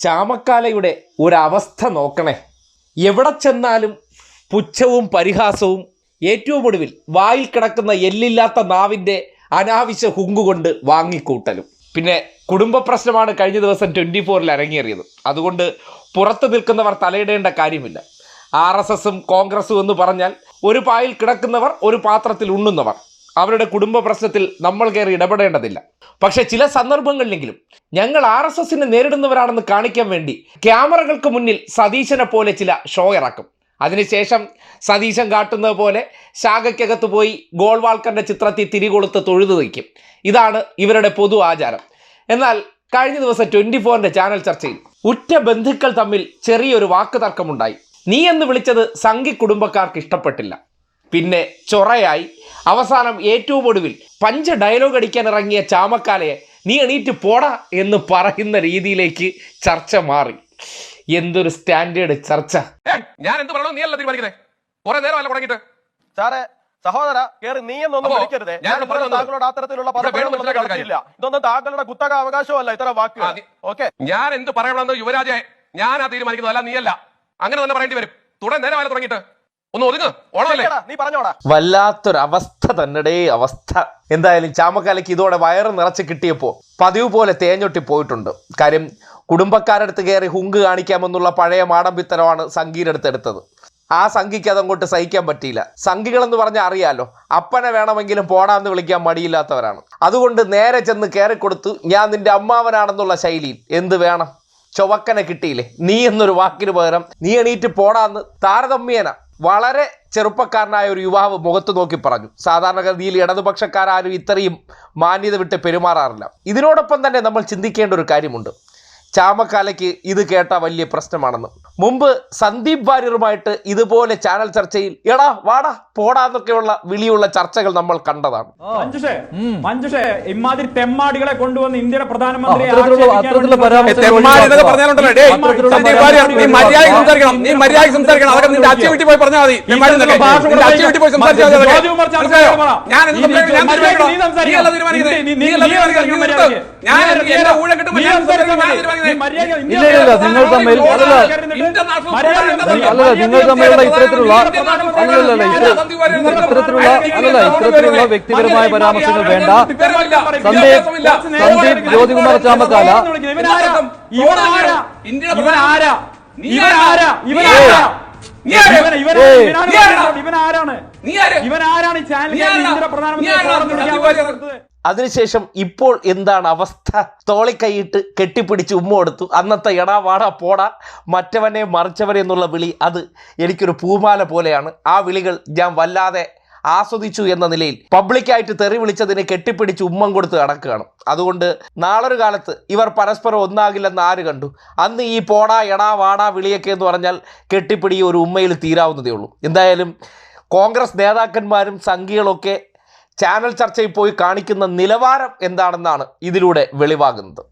ചാമക്കാലയുടെ ഒരവസ്ഥ നോക്കണേ. എവിടെ ചെന്നാലും പുച്ഛവും പരിഹാസവും ഏറ്റവും ഒടുവിൽ വായിൽ കിടക്കുന്ന എല്ലില്ലാത്ത നാവിന്റെ അനാവശ്യ ഹുങ്കുകൊണ്ട് വാങ്ങിക്കൂട്ടലും. പിന്നെ കുടുംബ പ്രശ്നമാണ് കഴിഞ്ഞ ദിവസം ട്വന്റി ഫോറിൽ അരങ്ങേറിയത്. അതുകൊണ്ട് പുറത്തു നിൽക്കുന്നവർ തലയിടേണ്ട കാര്യമില്ല. ആർ എസ് എസും കോൺഗ്രസും എന്ന് പറഞ്ഞാൽ ഒരു പായിൽ കിടക്കുന്നവർ ഒരു പാത്രത്തിൽ ഉണ്ണുന്നവർ. അവരുടെ കുടുംബ പ്രശ്നത്തിൽ നമ്മൾ കയറി ഇടപെടേണ്ടതില്ല. പക്ഷെ ചില സന്ദർഭങ്ങളിലെങ്കിലും ഞങ്ങൾ ആർ എസ് എസിനെ നേരിടുന്നവരാണെന്ന് കാണിക്കാൻ വേണ്ടി ക്യാമറകൾക്ക് മുന്നിൽ സതീശനെ പോലെ ചില ഷോ ഇറക്കും. അതിനുശേഷം സതീശൻ കാട്ടുന്നത് പോലെ ശാഖയ്ക്കകത്ത് പോയി ഗോൾവാൾക്കറിന്റെ ചിത്രത്തിൽ തിരികൊളുത്ത് തൊഴുതു വയ്ക്കും. ഇതാണ് ഇവരുടെ പൊതു ആചാരം. എന്നാൽ കഴിഞ്ഞ ദിവസം ട്വന്റി ഫോറിന്റെ ചാനൽ ചർച്ചയിൽ ഉറ്റ ബന്ധുക്കൾ തമ്മിൽ ചെറിയൊരു വാക്ക് തർക്കമുണ്ടായി നീ എന്ന് വിളിച്ചത് സംഘി കുടുംബക്കാർക്ക് ഇഷ്ടപ്പെട്ടില്ല. പിന്നെ ചൊറയായി അവസാനം ഏറ്റവും ഒടുവിൽ പഞ്ച ഡയലോഗ് അടിക്കാൻ ഇറങ്ങിയ ചാമക്കാലയെ നീ എണീറ്റ് പോടാ എന്ന് പറയുന്ന രീതിയിലേക്ക് ചർച്ച മാറി. എന്തൊരു സ്റ്റാൻഡേർഡ് ചർച്ച. ഞാൻ എന്ത് പറയണോ നീ അല്ല തീരുമാനിക്കുന്നത് കുറെ നേരമല്ല തുടങ്ങിയിട്ട്. സാറേ സഹോദര കേറി നീ എന്നൊന്നും വിളിക്കരുത്. ഞാൻ ഞാൻ താങ്കളോട് അത്തരത്തിലുള്ള നടത്തിയില്ല. ഇതൊന്നും താങ്കളുടെ കുത്തക അവകാശമല്ല ഇത്തരം ആ, വാക്കുകൾ ഓക്കെ? ഞാൻ എന്ത് പറയണമെന്ന് യുവരാജെ ഞാനാ തീരുമാനിക്കുന്നത് അല്ല നീയല്ല. അങ്ങനെ തന്നെ പറയേണ്ടി വരും. തുടരെ നേരമല്ല തുടങ്ങിയിട്ട്. ഒന്ന് ഒതുങ്ങ്. ഓണമല്ലേ? നീ പറഞ്ഞോടാ. വല്ലാത്തൊരവസ്ഥ തന്നെടേ അവസ്ഥ. എന്തായാലും ചാമക്കാലയ്ക്ക് ഇതോടെ വയറ് നിറച്ച് കിട്ടിയപ്പോൾ പതിവ് പോലെ തേഞ്ഞൊട്ടി പോയിട്ടുണ്ട്. കാര്യം കുടുംബക്കാരടുത്ത് കയറി ഹുങ്ക് കാണിക്കാമെന്നുള്ള പഴയ മാടമ്പിത്തരമാണ് സംഗീരെടുത്ത് എടുത്തത്. ആ സംഘിക്ക് അതങ്ങോട്ട് സഹിക്കാൻ പറ്റിയില്ല. സംഘികളെന്ന് പറഞ്ഞാൽ അറിയാലോ അപ്പനെ വേണമെങ്കിലും പോടാന്ന് വിളിക്കാൻ മടിയില്ലാത്തവരാണ്. അതുകൊണ്ട് നേരെ ചെന്ന് കയറിക്കൊടുത്തു ഞാൻ നിന്റെ അമ്മാവനാണെന്നുള്ള ശൈലിയിൽ എന്ത് വേണം? ചൊവക്കനെ കിട്ടിയില്ലേ? നീ എന്നൊരു വാക്കിന് പകരം നീ എണീറ്റ് പോടാന്ന് താരതമ്യേന വളരെ ചെറുപ്പക്കാരനായ ഒരു യുവാവ് മുഖത്ത് നോക്കി പറഞ്ഞു. സാധാരണഗതിയിൽ ഇടതുപക്ഷക്കാരും ഇത്രയും മാന്യത വിട്ട് പെരുമാറാറില്ല. ഇതിനോടൊപ്പം തന്നെ നമ്മൾ ചിന്തിക്കേണ്ട ഒരു കാര്യമുണ്ട്. ചാമക്കാലയ്ക്ക് ഇത് കേട്ട വലിയ പ്രശ്നമാണെന്ന്. മുമ്പ് സന്ദീപ് വാര്യറുമായിട്ട് ഇതുപോലെ ചാനൽ ചർച്ചയിൽ എടാ വാടാ പോടാ എന്നൊക്കെയുള്ള വിളിയുള്ള ചർച്ചകൾ നമ്മൾ കണ്ടതാണ്. ഇമാതിരി തെമ്മാടികളെ കൊണ്ടുവന്ന് ഇന്ത്യയുടെ പ്രധാനമന്ത്രി? ഞാൻ ഇല്ല, നിങ്ങൾ തമ്മിൽ അല്ല അല്ലല്ല നിങ്ങൾ തമ്മിലുള്ള ഇത്തരത്തിലുള്ള അല്ലല്ല ഇത്തരത്തിലുള്ള അല്ലല്ല ഇത്തരത്തിലുള്ള വ്യക്തിപരമായ പരാമർശങ്ങൾ വേണ്ട സന്ദീപ് സന്ദീപ് ജ്യോതികുമാർ ചാമക്കാല ഇവനാരാ ഇന്ത്യയുടെ ഇവനാരാ നീ ഇവനാരാ നീ ഇവനാരാ നീ ആരാ? ഇവൻ ആരാ? ഇവനാരാണ് നീ ആര്? ഇവനാരാണ് ഈ ചാനൽ? പ്രധാനമന്ത്രി അതിനുശേഷം ഇപ്പോൾ എന്താണ് അവസ്ഥ? തോളിക്കൈയിട്ട് കെട്ടിപ്പിടിച്ച് ഉമ്മ കൊടുത്തു. അന്നത്തെ എടാ വാടാ പോടാ മറ്റവനെ മറിച്ചവനെ എന്നുള്ള വിളി അത് എനിക്കൊരു പൂമാല പോലെയാണ്. ആ വിളികൾ ഞാൻ വല്ലാതെ ആസ്വദിച്ചു എന്ന നിലയിൽ പബ്ലിക്കായിട്ട് തെറി വിളിച്ചതിനെ കെട്ടിപ്പിടിച്ച് ഉമ്മം കൊടുത്ത് നടക്കുകയാണ്. അതുകൊണ്ട് നാളൊരു കാലത്ത് ഇവർ പരസ്പരം ഒന്നാകില്ലെന്ന് ആര് കണ്ടു? അന്ന് ഈ പോടാ എടാ വാടാ വിളിയൊക്കെ എന്ന് പറഞ്ഞാൽ കെട്ടിപ്പിടി ഒരു ഉമ്മയിൽ തീരാവുന്നതേ ഉള്ളൂ. എന്തായാലും കോൺഗ്രസ് നേതാക്കന്മാരും സംഘികളൊക്കെ ചാനൽ ചർച്ചയിൽ പോയി കാണിക്കുന്ന നിലവാരം എന്താണെന്നാണ് ഇതിലൂടെ വെളിവാകുന്നത്.